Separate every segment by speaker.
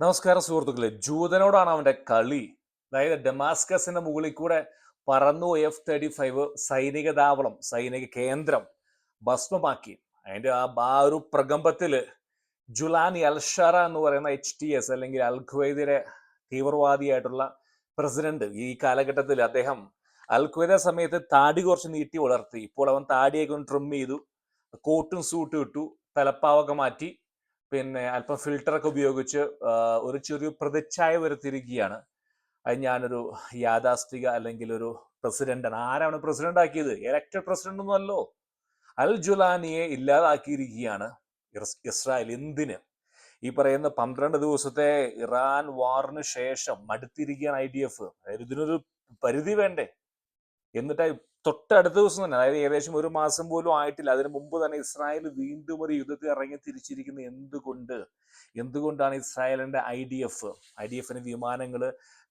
Speaker 1: നമസ്കാരം സുഹൃത്തുക്കളെ. ജൂതനോടാണ് അവന്റെ കളി. അതായത് ഡെമാസ്കസിന്റെ മുകളിൽ കൂടെ പറന്നു എഫ് തേർട്ടി ഫൈവ് സൈനിക താവളം സൈനിക കേന്ദ്രം ഭസ്മമാക്കി. അതിന്റെ ആ ഒരു പ്രകമ്പത്തിൽ ജുലാനി അൽഷറ എന്ന് പറയുന്ന എച്ച് ടി എസ് അല്ലെങ്കിൽ അൽ തീവ്രവാദിയായിട്ടുള്ള പ്രസിഡന്റ് ഈ കാലഘട്ടത്തിൽ അദ്ദേഹം അൽ ഖ്വയ്ദ സമയത്ത് താടി കുറച്ച് നീട്ടി വളർത്തി. ഇപ്പോൾ അവൻ താടിയൊക്കെ ഒന്ന് ട്രിം ചെയ്തു കോട്ടും സൂട്ടും ഇട്ടു തലപ്പാവൊക്കെ മാറ്റി. പിന്നെ അല്പം ഫിൽട്ടറൊക്കെ ഉപയോഗിച്ച് ഒരു ചെറിയ പ്രതിച്ഛായ വരുത്തിയിരിക്കുകയാണ്. അത് ഞാനൊരു യാഥാസ്ഥിക അല്ലെങ്കിൽ ഒരു പ്രസിഡന്റാണ്. ആരാണ് പ്രസിഡന്റ് ആക്കിയത്? ഇലക്ടഡ് പ്രസിഡന്റ് ഒന്നുമല്ലോ അൽ ജുലാനിയെ ഇല്ലാതാക്കിയിരിക്കുകയാണ് ഇസ്രായേൽ എന്തിന്? ഈ പറയുന്ന പന്ത്രണ്ട് ദിവസത്തെ ഇറാൻ വാറിന് ശേഷം മടുത്തിരിക്കുകയാണ് ഐ ഡി എഫ്. ഇതിനൊരു പരിധി വേണ്ടേ? എന്നിട്ട് തൊട്ടടുത്ത ദിവസം തന്നെ അതായത് ഏകദേശം ഒരു മാസം പോലും ആയിട്ടില്ല. അതിനു മുമ്പ് തന്നെ ഇസ്രായേൽ വീണ്ടും ഒരു യുദ്ധത്തിൽ ഇറങ്ങി തിരിച്ചിരിക്കുന്നത് എന്തുകൊണ്ട്? എന്തുകൊണ്ടാണ് ഇസ്രായേലിന്റെ I D F I D എഫിന് വിമാനങ്ങൾ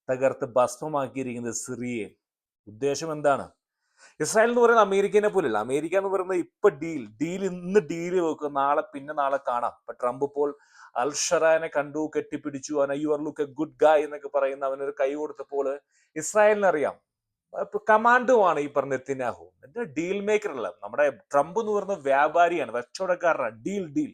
Speaker 1: തകർത്ത് ഭസ്മമാക്കിയിരിക്കുന്നത് സിറിയെ ഉദ്ദേശം എന്താണ്? ഇസ്രായേൽ എന്ന് പറയുന്നത് അമേരിക്കനെ പോലെയല്ല. അമേരിക്ക എന്ന് പറയുന്നത് ഇപ്പൊ ഡീൽ. ഡീൽ ഇന്ന് ഡീൽ വെക്കും. നാളെ പിന്നെ നാളെ കാണാം. ഇപ്പൊ ട്രംപ് ഇപ്പോൾ അൽഷറാനെ കണ്ടു കെട്ടിപ്പിടിച്ചു. അവൻ you are look a good guy എന്നൊക്കെ പറയുന്ന അവനൊരു കൈ കൊടുത്തപ്പോൾ ഇസ്രായേലിന് അറിയാം കമാൻഡുമാണ് ഈ പറഞ്ഞ നെത്തിനാഹു എന്നിട്ട് ഡീൽ മേക്കർ അല്ല. നമ്മുടെ ട്രംപ് എന്ന് പറയുന്ന വ്യാപാരിയാണ് കച്ചവടക്കാരനാണ് ഡീൽ ഡീൽ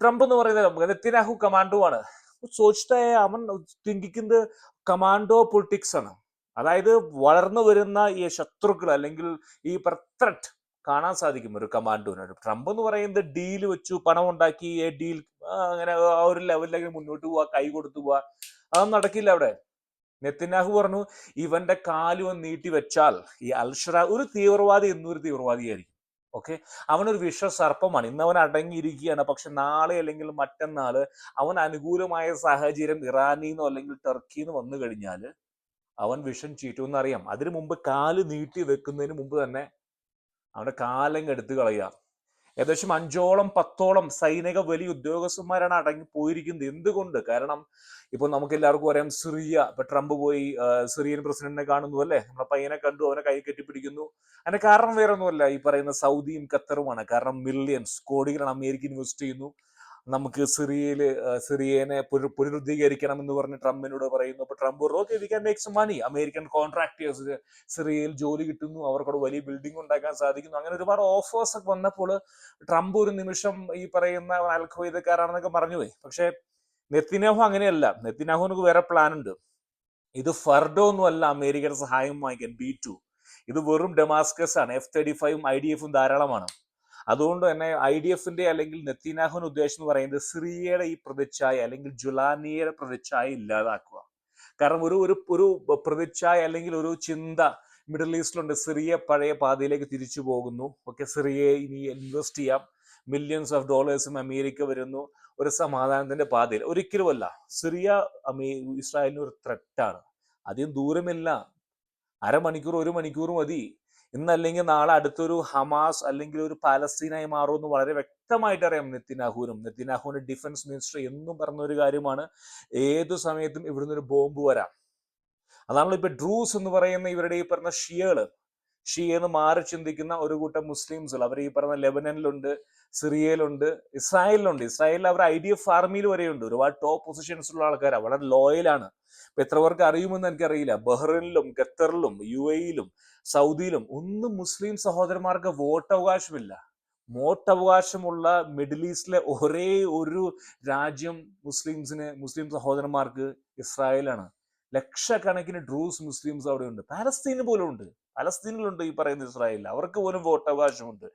Speaker 1: ട്രംപ് എന്ന് പറയുന്നത് നെത്തിനാഹു കമാൻഡുമാണ് സോച്ചിട്ടായ സോച്ചിട്ടേ അവൻ ചിന്തിക്കുന്നത് കമാൻഡോ പൊളിറ്റിക്സ് ആണ്. അതായത് വളർന്നു വരുന്ന ഈ ശത്രുക്കൾ അല്ലെങ്കിൽ ഈ ത്രെറ്റ് കാണാൻ സാധിക്കും ഒരു കമാൻഡോന് ട്രംപ് എന്ന് പറയുന്നത് ഡീൽ വെച്ചു പണം ഉണ്ടാക്കി ഡീൽ അങ്ങനെ ആ ഒരു ലെവലിലേക്ക് മുന്നോട്ട് പോവാ കൈ കൊടുത്തു പോവാ. അതൊന്നും നടക്കില്ല അവിടെ. നെത്തിനാഹു പറഞ്ഞു ഇവന്റെ കാലും നീട്ടി വെച്ചാൽ ഈ അൽഷറ ഒരു തീവ്രവാദി എന്നൊരു തീവ്രവാദിയായിരിക്കും. ഓക്കെ? അവനൊരു വിശ്വസർപ്പമാണ്. ഇന്ന് അവൻ അടങ്ങിയിരിക്കുകയാണ്. പക്ഷെ നാളെ അല്ലെങ്കിൽ മറ്റന്നാൾ അവൻ അനുകൂലമായ സാഹചര്യം ഇറാനിൽ നിന്നോ അല്ലെങ്കിൽ ടർക്കിയിൽ നിന്ന് വന്നു കഴിഞ്ഞാൽ അവൻ വിഷം ചീറ്റുമെന്ന് അറിയാം അതിനു മുമ്പ് കാൽ നീട്ടി വെക്കുന്നതിന് മുമ്പ് തന്നെ കാലങ്ങെടുത്ത് എടുത്തു കളയുക. ഏകദേശം അഞ്ചോളം പത്തോളം സൈനിക വലിയ ഉദ്യോഗസ്ഥന്മാരാണ് അടങ്ങി പോയിരിക്കുന്നത് എന്തുകൊണ്ട്? കാരണം ഇപ്പൊ നമുക്ക് എല്ലാവർക്കും അറിയാം സിറിയ ഇപ്പൊ ട്രംപ് പോയി സിറിയൻ പ്രസിഡന്റിനെ കാണുന്നു അല്ലേ? നമ്മുടെ പയ്യനെ കണ്ടു അവനെ കൈ കെട്ടിപ്പിടിക്കുന്നു. അതിന്റെ കാരണം വേറെ ഒന്നുമല്ല ഈ പറയുന്ന സൗദിയും ഖത്തറുമാണ്. കാരണം മില്യൺസ് കോടികളാണ് അമേരിക്ക ഇൻവെസ്റ്റ് ചെയ്യുന്നു. നമുക്ക് സിറിയയിൽ സിറിയനെ പുനരുദ്ധീകരിക്കണം എന്ന് പറഞ്ഞ് ട്രംപിനോട് പറയുന്നു. അപ്പൊ Trump okay we can make some money American contractors സിറിയയിൽ ജോലി കിട്ടുന്നു. അവർക്കവിടെ വലിയ ബിൽഡിംഗ് ഉണ്ടാക്കാൻ സാധിക്കുന്നു. അങ്ങനെ ഒരുപാട് ഓഫേഴ്സ് ഒക്കെ വന്നപ്പോൾ ട്രംപ് ഒരു നിമിഷം ഈ പറയുന്ന അൽഖ്വയ്ദക്കാരാണെന്നൊക്കെ പറഞ്ഞു പോയി. പക്ഷെ നെത്തിനാഹു അങ്ങനെയല്ല. നെത്തിനാഹുവിന് വേറെ പ്ലാൻ ഉണ്ട്. ഇത് ഫർഡോ ഒന്നും അല്ല അമേരിക്കയുടെ സഹായം വാങ്ങിക്കാൻ. B two. ഇത് വെറും ഡെമാസ്കസ് ആണ്. എഫ് തേർട്ടി ഫൈവും ഐ ഡി എഫും ധാരാളമാണ്. അതുകൊണ്ട് തന്നെ ഐ ഡി എഫിന്റെ അല്ലെങ്കിൽ നെത്തിനാഹുൻ ഉദ്ദേശം എന്ന് പറയുന്നത് സിറിയയുടെ ഈ പ്രതിച്ഛായ അല്ലെങ്കിൽ ജുലാനിയുടെ പ്രതിച്ഛായ ഇല്ലാതാക്കുക. കാരണം ഒരു ഒരു ഒരു പ്രതിച്ഛായ അല്ലെങ്കിൽ ഒരു ചിന്ത മിഡിൽ ഈസ്റ്റിലുണ്ട്. സിറിയ പഴയ പാതയിലേക്ക് തിരിച്ചു പോകുന്നു. ഓക്കെ സിറിയയെ ഇനി ഇൻവെസ്റ്റ് ചെയ്യാം. മില്യൺസ് ഓഫ് ഡോളേഴ്സും അമേരിക്ക വരുന്നു. ഒരു സമാധാനത്തിന്റെ പാതയിൽ. ഒരിക്കലുമല്ല. സിറിയ അമേ ഇസ്രായേലിന് ഒരു ത്രെറ്റാണ് അധികം ദൂരമില്ല. അരമണിക്കൂർ ഒരു മണിക്കൂർ മതി. ഇന്നല്ലെങ്കിൽ നാളെ അടുത്തൊരു ഹമാസ് അല്ലെങ്കിൽ ഒരു പാലസ്തീനായി മാറുമെന്ന് വളരെ വ്യക്തമായിട്ട് അറിയാം നെത്തിനാഹുവിനും. നെത്തിനാഹുവിന്റെ ഡിഫൻസ് മിനിസ്റ്റർ എന്നും പറഞ്ഞ ഒരു കാര്യമാണ് ഏതു സമയത്തും ഇവിടുന്ന് ഒരു ബോംബ് വരാം. അതാണല്ലോ ഇപ്പൊ ഡ്രൂസ് എന്ന് പറയുന്ന ഇവരുടെ ഈ പറഞ്ഞ ഷിയകൾ. ഷിയെന്ന് മാറി ചിന്തിക്കുന്ന ഒരു കൂട്ടം മുസ്ലിംസ് അവർ ഈ പറഞ്ഞ ലെബനനിലുണ്ട് സിറിയയിലുണ്ട് ഇസ്രായേലിലുണ്ട്. ഇസ്രായേലിൽ അവർ ഐ ഡി എഫ് ആർമിയിൽ വരെയുണ്ട്. ഒരുപാട് ടോപ്പ് പൊസിഷൻസിലുള്ള ആൾക്കാരാണ് വളരെ ലോയലാണ് ഇപ്പൊ എത്ര പേർക്ക് അറിയുമെന്ന് എനിക്കറിയില്ല. ബഹ്റിനിലും ഖത്തറിലും യു എയിലും സൗദിയിലും ഒന്നും മുസ്ലിം സഹോദരന്മാർക്ക് വോട്ടവകാശമില്ല വോട്ടവകാശമുള്ള മിഡിൽ ഈസ്റ്റിലെ ഒരേ ഒരു രാജ്യം മുസ്ലിംസിന് മുസ്ലിം സഹോദരന്മാർക്ക് ഇസ്രായേലാണ് ലക്ഷക്കണക്കിന് ഡ്രൂസ് മുസ്ലിംസ് അവിടെ ഉണ്ട് പാലസ്തീന് പോലും ഉണ്ട്. പലസ്തീനിലുണ്ട് ഈ പറയുന്ന ഇസ്രായേൽ അവർക്ക് പോലും വോട്ടവകാശമുണ്ട്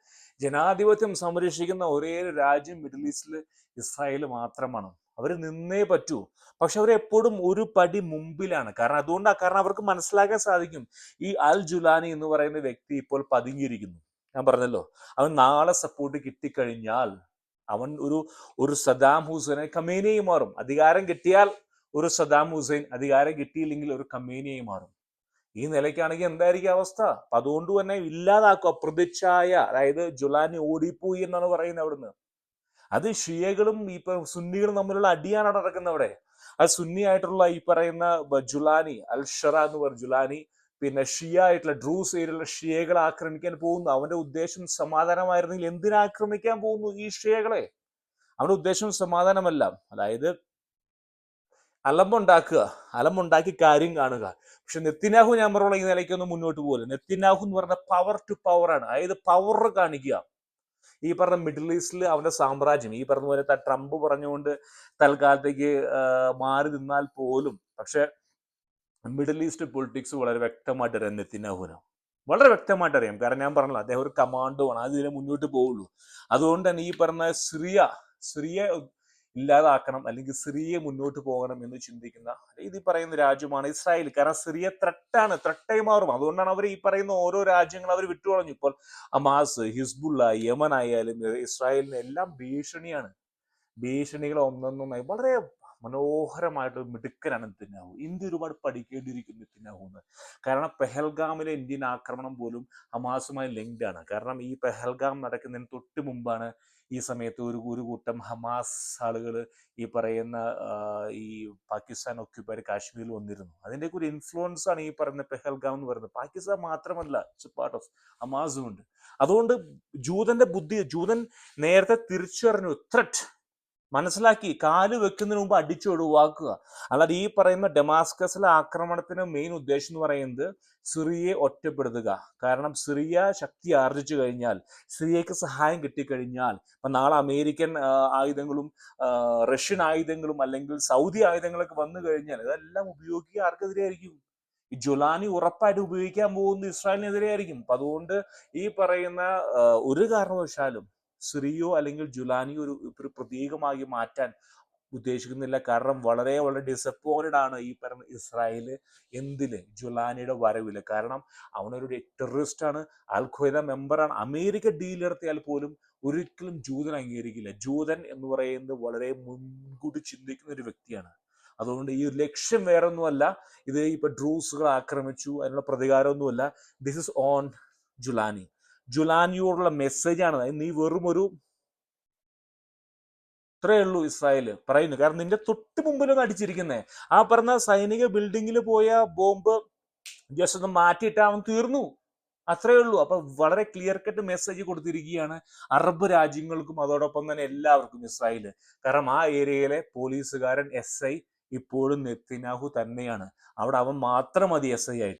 Speaker 1: ജനാധിപത്യം സംരക്ഷിക്കുന്ന ഒരേ രാജ്യം മിഡിൽ ഈസ്റ്റിൽ ഇസ്രായേൽ മാത്രമാണ്. അവർ നിന്നേ പറ്റൂ. പക്ഷെ അവർ എപ്പോഴും ഒരു പടി മുമ്പിലാണ്. കാരണം അതുകൊണ്ടാണ് കാരണം അവർക്ക് മനസ്സിലാക്കാൻ സാധിക്കും. ഈ അൽ ജുലാനി എന്ന് പറയുന്ന വ്യക്തി ഇപ്പോൾ പതുങ്ങിയിരിക്കുന്നു. ഞാൻ പറഞ്ഞല്ലോ അവൻ നാളെ സപ്പോർട്ട് കിട്ടിക്കഴിഞ്ഞാൽ അവൻ ഒരു ഒരു സദാം ഹുസൈനെ കമേനയും മാറും. അധികാരം കിട്ടിയാൽ ഒരു സദാം ഹുസൈൻ അധികാരം കിട്ടിയില്ലെങ്കിൽ ഒരു കമേനിയായി മാറും. ഈ നിലയ്ക്കാണെങ്കിൽ എന്തായിരിക്കും അവസ്ഥ? അപ്പൊ അതുകൊണ്ട് തന്നെ ഇല്ലാതാക്കുക പ്രതിച്ഛായ അതായത് ജുലാനി ഓടിപ്പോയി എന്നാണ് പറയുന്നത് അവിടുന്ന്. അത് ഷിയകളും ഈ സുന്നികളും തമ്മിലുള്ള അടിയാണ് നടക്കുന്നത് അവിടെ. അത് സുന്നി ആയിട്ടുള്ള ഈ പറയുന്ന ജുലാനി ജുലാനി അൽഷറ എന്ന് പറയും ജുലാനി പിന്നെ ഷിയ ആയിട്ടുള്ള ഡ്രൂസ് ഏരിയയിലുള്ള ഷിയകളെ ആക്രമിക്കാൻ പോകുന്നു. അവന്റെ ഉദ്ദേശം സമാധാനമായിരുന്നെങ്കിൽ എന്തിനാക്രമിക്കാൻ പോകുന്നു ഈ ഷിയകളെ? അവന്റെ ഉദ്ദേശം സമാധാനമല്ല. അതായത് അലമ്പുണ്ടാക്കുക. അലമ്പുണ്ടാക്കി കാര്യം കാണുക. പക്ഷെ നെത്തിനാഹു ഞാൻ പറഞ്ഞ ഈ നിലയ്ക്കൊന്നും മുന്നോട്ട് പോകില്ല നെത്തിനാഹു എന്ന് പറഞ്ഞ പവർ ടു പവർ ആണ്. അതായത് പവർ കാണിക്കുക. ഈ പറഞ്ഞ മിഡിൽ ഈസ്റ്റിൽ അവന്റെ സാമ്രാജ്യം ഈ പറഞ്ഞ പോലെ ട്രംപ് പറഞ്ഞുകൊണ്ട് തൽക്കാലത്തേക്ക് മാറി നിന്നാൽ പോലും പക്ഷെ മിഡിൽ ഈസ്റ്റ് പൊളിറ്റിക്സ് വളരെ വ്യക്തമായിട്ട് അറിയാം നെത്തിനാഹുവിന് വളരെ വ്യക്തമായിട്ട് അറിയാം കാരണം ഞാൻ പറഞ്ഞല്ലോ അദ്ദേഹം ഒരു കമാൻഡോ ആണ്. അത് ഇതിനെ മുന്നോട്ട് പോവുള്ളൂ. അതുകൊണ്ട് തന്നെ ഈ പറഞ്ഞ സിറിയ സിറിയ ഇല്ലാതാക്കണം അല്ലെങ്കിൽ സിറിയെ മുന്നോട്ട് പോകണം എന്ന് ചിന്തിക്കുന്ന ഇത് ഈ പറയുന്ന രാജ്യമാണ് ഇസ്രായേൽ. കാരണം സിറിയ ത്രട്ടാണ് ത്രട്ടായി മാറും അതുകൊണ്ടാണ് അവർ ഈ പറയുന്ന ഓരോ രാജ്യങ്ങൾ അവർ വിട്ടുകളഞ്ഞു. ഇപ്പോൾ അമാസ് ഹിസ്ബുള്ള യമൻ ആയാലും ഇസ്രായേലിന് എല്ലാം ഭീഷണിയാണ്. ഭീഷണികൾ ഒന്നൊന്നായി വളരെ മനോഹരമായിട്ട് മിടുക്കനാണ് നെത്തന്യാഹു ഇന്ത്യ ഒരുപാട് പഠിക്കേണ്ടിയിരിക്കുന്നു നെത്തന്യാഹു എന്ന് കാരണം പെഹൽഗാമിലെ ഇന്ത്യൻ ആക്രമണം പോലും ഹമാസുമായി ലിങ്ക്ഡ് ആണ്. കാരണം ഈ പെഹൽഗാം നടക്കുന്നതിന് തൊട്ട് മുമ്പാണ് ഈ സമയത്ത് ഒരു ഒരു കൂട്ടം ഹമാസ് ആളുകൾ ഈ പറയുന്ന ഈ പാകിസ്ഥാൻ ഒക്യുപ്പൈഡ് കാശ്മീരിൽ വന്നിരുന്നു. അതിന്റെയൊക്കെ ഒരു ഇൻഫ്ലുവൻസ് ആണ് ഈ പറയുന്ന പെഹൽഗാം എന്ന് പറയുന്നത്. പാകിസ്ഥാൻ മാത്രമല്ല പാർട്ട് ഓഫ് ഹമാസും ഉണ്ട്. അതുകൊണ്ട് ജൂതന്റെ ബുദ്ധി ജൂതൻ നേരത്തെ തിരിച്ചറിഞ്ഞു ത്രെറ്റ് മനസ്സിലാക്കി. കാൽ വെക്കുന്നതിന് മുമ്പ് അടിച്ചു ഒഴിവാക്കുക അല്ലാതെ ഈ പറയുന്ന ഡെമാസ്കസിലെ ആക്രമണത്തിന് മെയിൻ ഉദ്ദേശം എന്ന് പറയുന്നത് സിറിയയെ ഒറ്റപ്പെടുത്തുക. കാരണം സിറിയ ശക്തി ആർജിച്ചു കഴിഞ്ഞാൽ സിറിയക്ക് സഹായം കിട്ടിക്കഴിഞ്ഞാൽ ഇപ്പൊ നാളെ അമേരിക്കൻ ആയുധങ്ങളും റഷ്യൻ ആയുധങ്ങളും അല്ലെങ്കിൽ സൗദി ആയുധങ്ങളൊക്കെ വന്നു കഴിഞ്ഞാൽ ഇതെല്ലാം ഉപയോഗിക്കുക ആർക്കെതിരെ ആയിരിക്കും ഈ ജുലാനി ഉറപ്പായിട്ട് ഉപയോഗിക്കാൻ പോകുന്നത് ഇസ്രായേലിനെതിരെ ആയിരിക്കും അപ്പൊ അതുകൊണ്ട് ഈ പറയുന്ന ഒരു കാരണവശാലും സിറിയോ അല്ലെങ്കിൽ ജുലാനിയോ ഒരു ഒരു പ്രതീകമായി മാറ്റാൻ ഉദ്ദേശിക്കുന്നില്ല. കാരണം വളരെ വളരെ ഡിസപ്പോയിന്റഡ് ആണ് ഈ പറഞ്ഞ ഇസ്രായേൽ എന്തിൽ? ജുലാനിയുടെ വരവിൽ. കാരണം അവനൊരു ടെററിസ്റ്റ് ആണ് അൽഖ്വയ്ദ മെമ്പറാണ് അമേരിക്ക ഡീൽ നടത്തിയാൽ പോലും ഒരിക്കലും ജൂതൻ അംഗീകരിക്കില്ല. ജൂതൻ എന്ന് പറയുന്നത് വളരെ മുൻകൂട്ടി ചിന്തിക്കുന്ന ഒരു വ്യക്തിയാണ്. അതുകൊണ്ട് ഈ ലക്ഷ്യം വേറെ ഒന്നുമല്ല ഇത് ഇപ്പൊ ഡ്രൂസുകൾ ആക്രമിച്ചു അതിനുള്ള പ്രതികാരമൊന്നുമല്ല. This is on Julani. ജുലാനിയോടുള്ള message ആണ് നീ വെറും ഒരു ഇത്രയേ ഉള്ളൂ ഇസ്രായേൽ പറയുന്നു. കാരണം നിന്റെ തൊട്ട് മുമ്പിലൊന്ന് അടിച്ചിരിക്കുന്നേ. ആ പറഞ്ഞ സൈനിക ബിൽഡിങ്ങിൽ പോയ ബോംബ് ജസ്റ്റ് ഒന്ന് മാറ്റിയിട്ട് അവൻ തീർന്നു. അത്രയേ ഉള്ളൂ. അപ്പൊ വളരെ ക്ലിയർ കട്ട് മെസ്സേജ് കൊടുത്തിരിക്കുകയാണ് അറബ് രാജ്യങ്ങൾക്കും അതോടൊപ്പം തന്നെ എല്ലാവർക്കും ഇസ്രായേൽ. കാരണം ആ ഏരിയയിലെ പോലീസുകാരൻ എസ് ഐ ഇപ്പോഴും നെത്തിനാഹു തന്നെയാണ്. അവിടെ അവൻ മാത്രം മതി എസ് ഐ ആയിട്ട്.